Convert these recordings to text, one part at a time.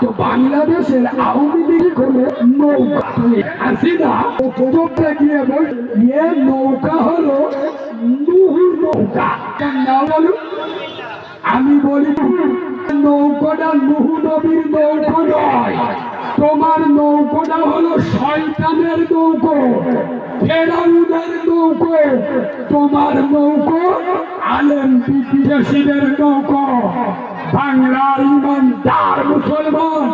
তো বাংলাদেশের আওয়ামী লীগ হলো নৌকা গিয়ে বল নৌকা হলো নুহুর নৌকা। না আমি বলি, নৌকোটা নুহু নবীর নৌকো নয়। তোমার নৌকোটা হলো শয়তানের নৌকো, ফেরাউনের নৌকো। তোমার নৌকো আলেম বিদ্বেষীদের নৌকো। বাংলার ইমান ইমানদার মুসলমান,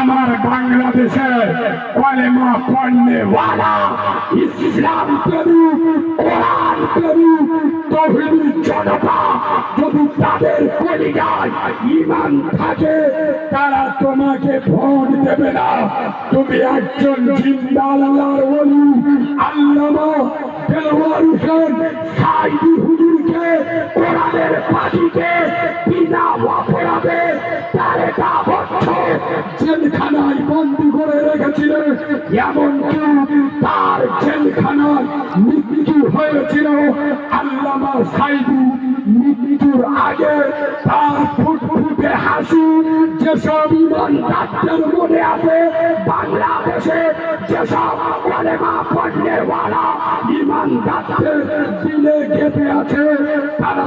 আমার বাংলাদেশের কলেমা ওয়ালা ইসলাম পেরু কোরআন পেরু তহিদি জনতা যদি তাদের ইমান থাকে, তারা তোমাকে ভোট দেবে না। তুমি একজন জিন্দা আল্লাহর ওলি, আল্লামা দেওয়ার কোরআনের পাখিকে বিনা অপরাধে তারেকা বছর জেলখানায় বন্দি করে রেখেছিলেন এমনকি তার জেলখানায় মৃত্যু হয়েছিল। আল্লামা সাইদি মৃত্যুর আগে তার ফুটফুটে হাসি, যেসব ইমানদারদের মনে আছে, বাংলাদেশে যেসব কলেমা পণ্যের ওয়ালা ইমানদারদের দিলে গেঁথে আছে, তারা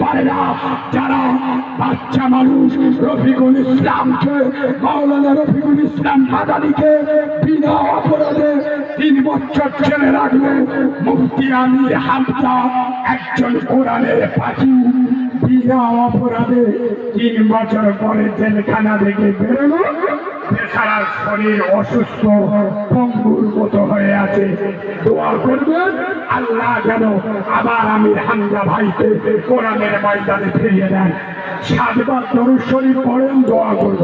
পারে না। যারা বাচ্চা মানুষ রফিকুল ইসলামকে, মাওলানা রফিকুল ইসলাম মাদানিকে বিনা অপরাধে তিন বছর ছেড়ে রাখলে মুক্তি আমির হামজা একজন কোরআনের পাখি। বিনা অপরাধে তিন বছর পরে জেলখানা থেকে বেরোলো এছাড়া শরীর অসুস্থ, পঙ্গুর মতো হয়ে আছে। দোয়া করবেন, আল্লাহ যেন আবার আমি হামজা ভাইকে কোরআনের ময়দানে ফিরিয়ে দেন। সাতবার শরীর পড়েন, দোয়া করব